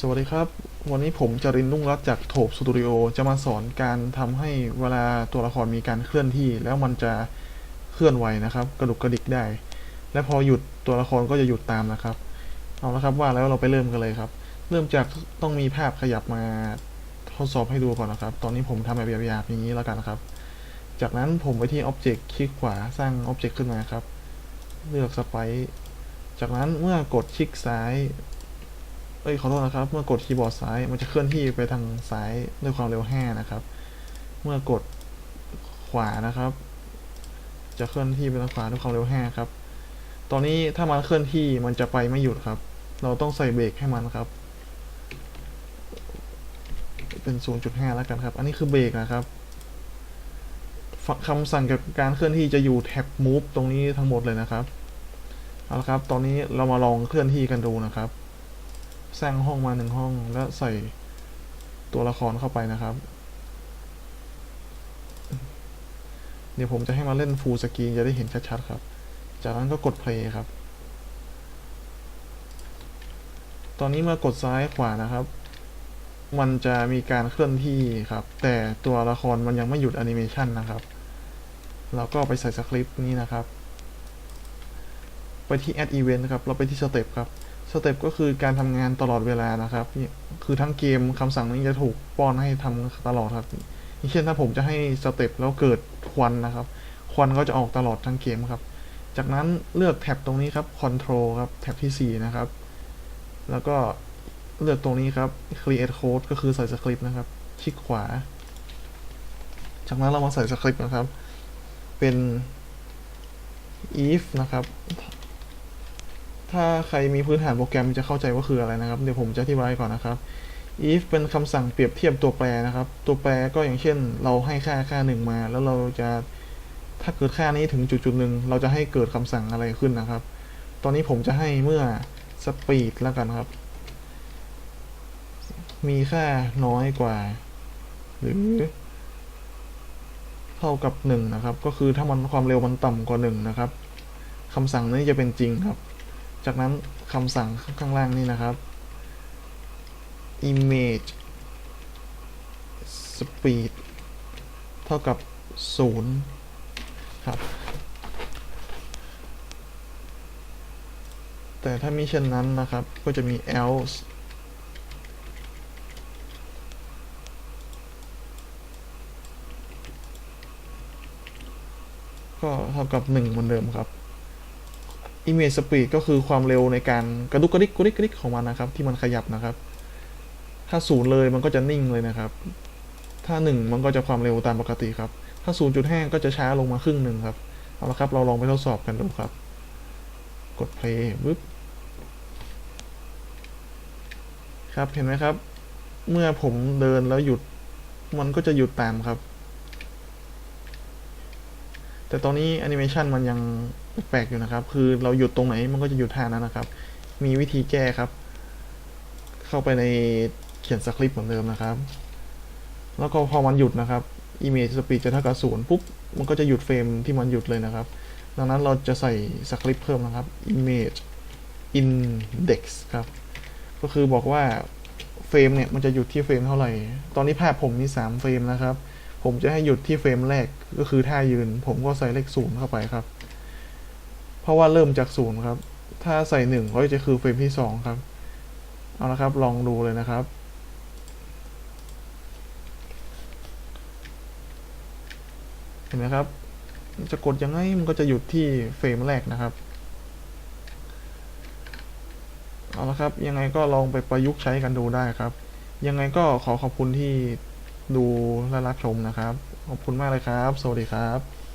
สวัสดีครับ วันนี้ผมจรินรุ่งรัตจากโถบสตูดิโอจะมาสอนการทำให้เวลาตัวละครมีการเคลื่อนที่ แล้วมันจะเคลื่อนไหวนะครับ กระดุกกระดิกได้ และพอหยุดตัวละครก็จะหยุดตามนะครับ เอาละครับว่าแล้วเราไปเริ่มกันเลยครับ เริ่มจากต้องมีภาพขยับมาทดสอบให้ดูก่อนนะครับ ตอนนี้ผมทำแบบหยาบๆอย่างนี้แล้วกันนะครับ จากนั้นผมไปที่ Object คลิกขวาสร้าง Object ขึ้นมาครับ เลือกสไปจากนั้นเมื่อกดคลิกซ้าย เอ้ยขอโทษนะครับ เมื่อกดคีย์บอร์ดซ้ายมันจะเคลื่อนที่ไปทางซ้ายด้วยความเร็ว 5 นะครับ เมื่อกดขวานะครับ จะเคลื่อนที่ไปทางขวาด้วยความเร็ว 5 ครับ ตอนนี้ถ้ามันเคลื่อนที่มันจะไปไม่หยุดครับ เราต้องใส่เบรกให้มันครับ เป็น 0.5 แล้วกันครับ อันนี้คือเบรกนะครับคำสั่งเกี่ยวกับการเคลื่อนที่จะอยู่แท็บ move ตรงนี้ทั้งหมดเลยนะครับ เอาละครับ ตอนนี้เรามาลองเคลื่อนที่กันดูนะครับ สร้างห้องมาหนึ่งห้องแล้วใส่ตัวละครเข้าไปนะครับ เดี๋ยวผมจะให้มาเล่นฟูลสกรีนจะได้เห็นชัดๆครับ จากนั้นก็กด play ครับ ตอนนี้เมื่อกดซ้ายขวานะครับ มันจะมีการเคลื่อนที่ครับ แต่ตัวละครมันยังไม่หยุดแอนิเมชันนะครับ เราก็ไปใส่สคริปต์นี้นะครับ ไปที่ add event ครับ เราไปที่ step ครับ สเต็ปก็คือการทำงานตลอดเวลานะครับ คือทั้งเกมคำสั่งนี้จะถูกป้อนให้ทำตลอดครับอย่างเช่นถ้าผมจะให้สเต็ปแล้วเกิดควันนะครับ ควันก็จะออกตลอดทั้งเกมครับ จากนั้นเลือกแท็บตรงนี้ครับ Control ครับ แท็บที่ 4 นะครับ แล้วก็เลือกตรงนี้ครับ Create Code ก็คือใส่สคริปต์นะครับ คลิกขวา จากนั้นเรามาใส่สคริปต์นะครับ เป็น if นะครับ ถ้าใครมีพื้นฐานโปรแกรมจะเข้าใจว่าคืออะไรนะครับ เดี๋ยวผมจะอธิบายก่อนนะครับ if เป็นคำสั่งเปรียบเทียบตัวแปรนะครับ ตัวแปรก็อย่างเช่น เราให้ค่าค่าหนึ่งมา แล้วเราจะถ้าเกิดค่านี้ถึงจุดจุดหนึ่งเราจะให้เกิดคำสั่งอะไรขึ้นนะครับ ตอนนี้ผมจะให้เมื่อ speed แล้วกันครับ มีค่าน้อยกว่า หรือเท่ากับหนึ่งนะครับ ก็คือถ้ามันความเร็วมันต่ำกว่าหนึ่งนะครับคำสั่งนี้จะเป็นจริงครับ จากนั้นคำสั่งข้างล่างนี่นะครับ image speed เท่ากับ 0 ครับ แต่ถ้ามิเช่นนั้นนะครับ ก็จะมี else ก็เท่ากับ 1 เหมือนเดิมครับ image speed ก็คือความเร็วในการกระดุกกระดิกกระดิกกระดิกของมันนะครับ ที่มันขยับนะครับ ถ้าศูนย์เลยมันก็จะนิ่งเลยนะครับ ถ้าหนึ่งมันก็จะความเร็วตามปกติครับ ถ้า 0.5 ก็จะช้าลงมาครึ่งหนึ่งครับ เอาละครับ เราลองไปทดสอบกันดูครับ กด play ปึ๊บครับ เห็นไหมครับ เมื่อผมเดินแล้วหยุด มันก็จะหยุดตามครับ แต่ตอนนี้แอนิเมชันมันยังแปลกอยู่นะครับ คือเราหยุดตรงไหนมันก็จะหยุดท่านั้นนะครับ มีวิธีแก้ครับ เข้าไปในเขียนสคริปต์เหมือนเดิมนะครับ แล้วก็พอมันหยุดนะครับ image speed จะเท่ากับศูนย์ปุ๊บ มันก็จะหยุดเฟรมที่มันหยุดเลยนะครับ ดังนั้นเราจะใส่สคริปต์เพิ่มนะครับ image index ครับ ก็คือบอกว่าเฟรมเนี่ยมันจะหยุดที่เฟรมเท่าไหร่ ตอนนี้ภาพผมมี3เฟรมนะครับ ผมจะให้หยุดที่เฟรมแรกก็คือท่ายืน ผมก็ใส่เลขศูนย์เข้าไปครับ เพราะว่าเริ่มจากศูนย์ครับ ถ้าใส่หนึ่งก็จะคือเฟรมที่สองครับ เอาละครับ ลองดูเลยนะครับเห็นไหมครับ จะกดยังไงมันก็จะหยุดที่เฟรมแรกนะครับ เอาละครับ ยังไงก็ลองไปประยุกต์ใช้กันดูได้ครับ ยังไงก็ขอขอบคุณที่ ดูและรับชมนะครับ ขอบคุณมากเลยครับ สวัสดีครับ